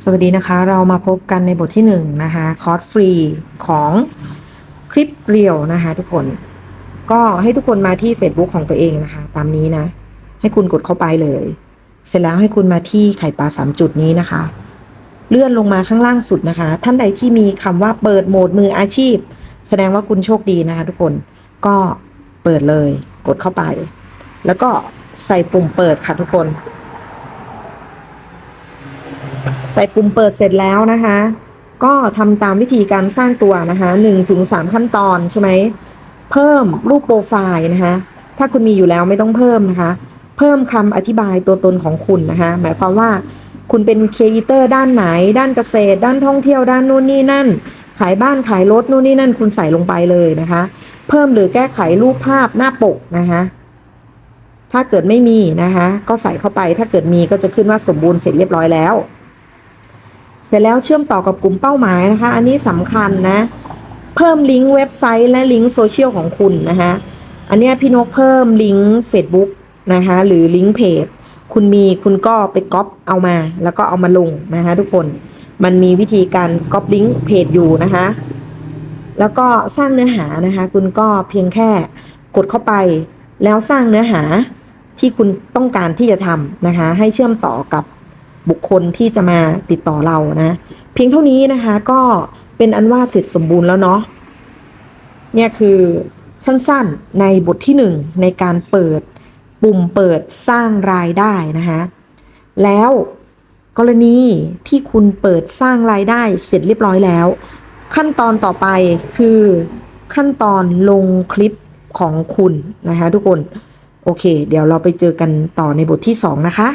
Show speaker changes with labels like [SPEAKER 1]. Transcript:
[SPEAKER 1] สวัสดีนะคะเรามาพบกันในบทที่1นงนะคะคอร์สฟรีของคลิปเรียวนะคะทุกคน ก็ให้ทุกคนมาที่ Facebook ของตัวเองนะคะ ตามนี้นะ ให้คุณกดเข้าไปเลย เสร็จแล้วให้คุณมาที่ไข่ปลาสามจุดนี้นะคะ เลื่อนลงมาข้างล่างสุดนะคะ ท่านใดที่มีคำว่าเปิดโหมดมืออาชีพ แสดงว่าคุณโชคดีนะคะ ทุกคนก็เปิดเลย กดเข้าไป แล้วก็ใส่ปุ่มเปิดค่ะทุกคน ใส่ปุ่มเปิดเสร็จแล้วนะคะ ก็ทำตามวิธีการสร้างตัวนะคะ1ถึงขั้นตอนใช่ไหมเพิ่มรูปโปรไฟล์นะคะถ้าคุณมีอยู่แล้วไม่ต้องเพิ่มนะคะ เพิ่มคำอธิบายตัวตนของคุณนะคะ หมายความว่าคุณเป็นครีเอเตอร์ด้านไหน ด้านเกษตร ด้านท่องเที่ยวด้านนู่นนี่นั่น ขายบ้านขายรถนู่นนี่นั่น คุณใส่ลงไปเลยนะคะ เพิ่มหรือแก้ไขรูปภาพหน้าปกนะคะ ถ้าเกิดไม่มีนะคะ ก็ใส่เข้าไปถ้าเกิดมีก็จะขึ้นว่าสมบูรณ์เสร็จเรียบร้อยแล้ว เสร็จแล้วเชื่อมต่อกับกลุ่มเป้าหมายนะคะ อันนี้สำคัญนะ เพิ่มลิงก์เว็บไซต์และลิงก์โซเชียลของคุณนะคะอันนี้พี่นกเพิ่มลิงก์ Facebook นะคะหรือลิงก์เพจคุณมีคุณก็ไปก๊อปเอามา แล้วก็เอามาลงนะคะทุกคนมันมีวิธีการก๊อปลิงก์เพจอยู่นะคะแล้วก็สร้างเนื้อหานะคะ คุณก็เพียงแค่กดเข้าไป แล้วสร้างเนื้อหาที่คุณต้องการที่จะทำนะคะ ให้เชื่อมต่อกับ บุคคลที่จะมาติดต่อเรานะ เพียงเท่านี้นะคะก็เป็นอันว่าเสร็จสมบูรณ์แล้วเนาะเนี่ยคือสั้นๆในบทที่ 1 ในการเปิดปุ่มเปิดสร้างรายได้นะคะแล้วกรณีที่คุณเปิดสร้างรายได้เสร็จเรียบร้อยแล้ว ขั้นตอนต่อไปคือขั้นตอนลงคลิปของคุณนะคะทุกคน โอเค เดี๋ยวเราไปเจอกันต่อในบทที่ 2 นะคะ